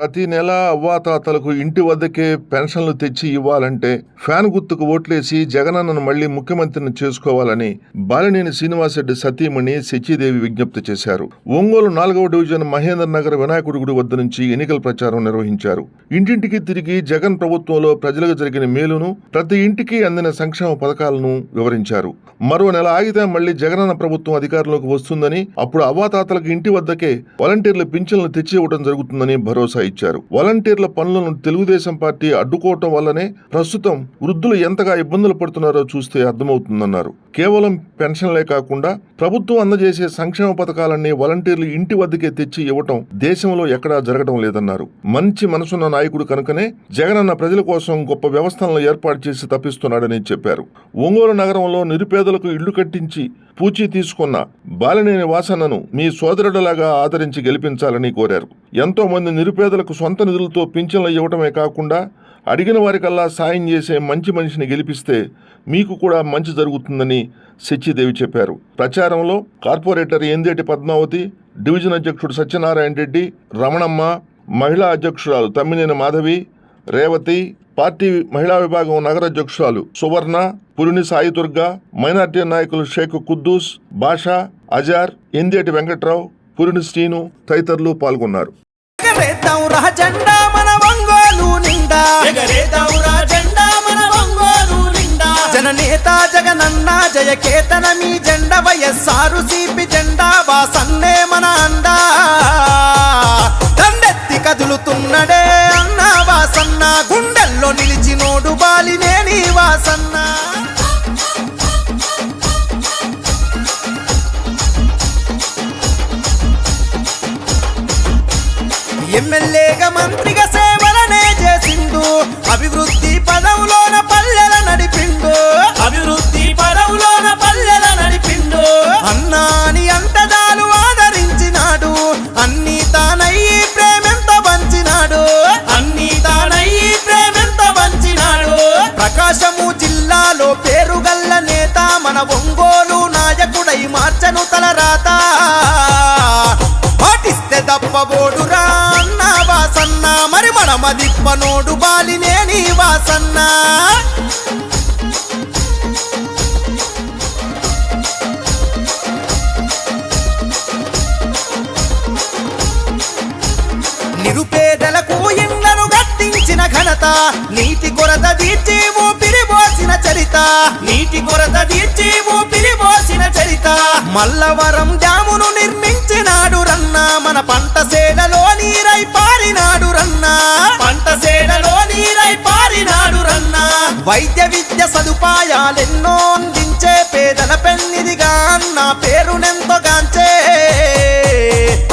ప్రతి నెల అవ్వాతాతలకు ఇంటి వద్దకే పెన్షన్లు తెచ్చి ఇవ్వాలంటే ఫ్యాన్ గుర్తుకు ఓట్లేసి జగనన్నను మళ్ళీ ముఖ్యమంత్రిని చేసుకోవాలని బాలినేని శ్రీనివాసరెడ్డి సతీమణి శచీదేవి విజ్ఞప్తి చేశారు. ఒంగోలు నాలుగవ డివిజన్ మహేంద్ర నగర్ వినాయకుడి గుడి వద్ద నుంచి ఎన్నికల ప్రచారం నిర్వహించారు. ఇంటింటికి తిరిగి జగన్ ప్రభుత్వంలో ప్రజలకు జరిగిన మేలును ప్రతి ఇంటికి అందిన సంక్షేమ పథకాలను వివరించారు. మరో నెల ఆగితే మళ్ళీ జగనన్న ప్రభుత్వం అధికారంలోకి వస్తుందని అప్పుడు అవ్వాతాతలకు ఇంటి వద్దకే వాలంటీర్ల పింఛన్లు తెచ్చి ఇవ్వడం జరుగుతుందని భరోసా ఇచ్చారు. వాలంటీర్ల పనులను తెలుగుదేశం పార్టీ అడ్డుకోవటం వల్లనే ప్రస్తుతం వృద్ధులు ఎంతగా ఇబ్బందులు పడుతున్నారో చూస్తే అర్థమవుతుందన్నారు. కేవలం పెన్షన్లే కాకుండా ప్రభుత్వం అందజేసే సంక్షేమ పథకాలన్నీ వాలంటీర్లు ఇంటి వద్దకే తెచ్చి ఇవ్వటం దేశంలో ఎక్కడా జరగడం లేదన్నారు. మంచి మనసున్న నాయకుడు కనుకనే జగనన్న ప్రజల కోసం గొప్ప వ్యవస్థలను ఏర్పాటు చేసి తప్పిస్తున్నాడని చెప్పారు. ఒంగోలు నగరంలో నిరుపేదలకు ఇళ్ళు కట్టించి పూచీ తీసుకున్న బాలినేని వాసనను మీ సోదరుడిలాగా ఆదరించి గెలిపించాలని కోరారు. ఎంతో మంది నిరుపేదలకు సొంత నిధులతో పింఛన్లు ఇవ్వటమే కాకుండా అడిగిన వారికల్లా సాయం చేసే మంచి మనిషిని గెలిపిస్తే మీకు కూడా మంచి జరుగుతుందని శచిదేవి చెప్పారు. ప్రచారంలో కార్పొరేటర్ ఎందేటి పద్మావతి డివిజన్ అధ్యక్షుడు సత్యనారాయణ రెడ్డి రమణమ్మ మహిళా అధ్యక్షురాలు తమ్మినేని మాధవి రేవతి పార్టీ మహిళా విభాగం నగరాధ్యక్షురాలు సువర్ణ పురుని సాయి దుర్గా మైనార్టీ నాయకులు షేక్ కుద్దూస్ బాషా అజార్ ఎందేటి వెంకట్రావు పురిని శ్రీను తదితరులు పాల్గొన్నారు. ఎగరేద్దాం రా జెండా జెండా జననేత జగనన్న జయకేతన మీ జెండ వయస్సారు సిపి జెండా వాసన్నే మన అండా. దండెత్తి కదులుతున్నడే వాసన్న గుండెల్లో నిలిచినోడు బాలినేని వాసన్న. ఎమ్మెల్యేగా మంత్రిగా సేవలనే చేసిండు. అభివృద్ధి పదవులోన పల్లె బాలినే బాలినేని వాసన్న. నిరుపేదలకు ఇండ్లను గట్టించిన ఘనత నీటి కొరత తీర్చి ఊపిరి పోసిన చరిత. నీటి కొరత తీర్చి ఊపిరి పోసిన చరిత. మల్లవరం డ్యామును నిర్మించినాడు వైద్య విద్య సదుపాయాలెన్నో అందించే పేదల పెన్నిదిగా నా పేరునెంతో గాంచే.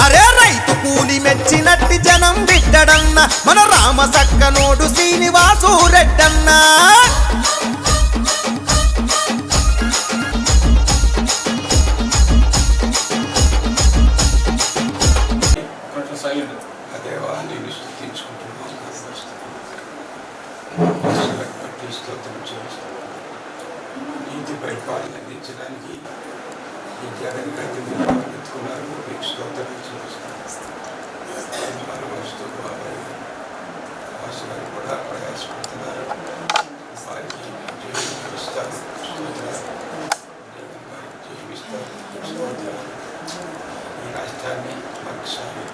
అరే రైతు కూలి మెచ్చినట్టి జనం బిడ్డడన్న మన రామ సక్కనోడు శ్రీనివాసు రెడ్డన్నా. స్తోత్రం చేస్తూ నీతి పరిపాలన అందించడానికి ఈ జగన్ గతి ఎత్తుకున్నారు మీకు స్తోత్రం చేస్తారు వస్తూ బాబాయ్ వాసుగారు కూడా ప్రయాసపడుతున్నారు. వారికి జీవిస్తారు జీవిస్తారు ఈ రాష్ట్రాన్ని పక్షాన్ని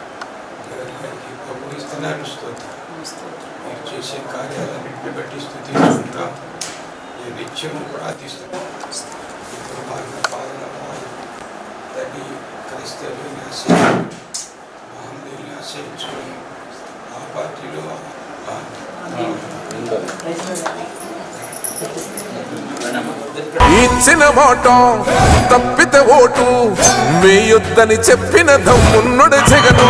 జగన్ గారికి ప్రభుత్వ స్తోత్రం మీరు చేసే కార్యాలన్నింటిని బట్టి స్థుతిస్తుంటాం. నేను నిత్యము ప్రార్థిస్తున్నాను క్రైస్తవుని ఆ పార్టీలో ఇచ్చిన మాట తప్పితే ఓటు. వేయొద్దని చెప్పిన దమ్మున్నడు జగను.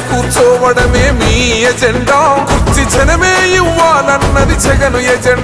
కూర్చోవడమే మీ ఎజెండా. కుర్చి జనమే ఇవ్వాలన్నది జగను ఎజెండా.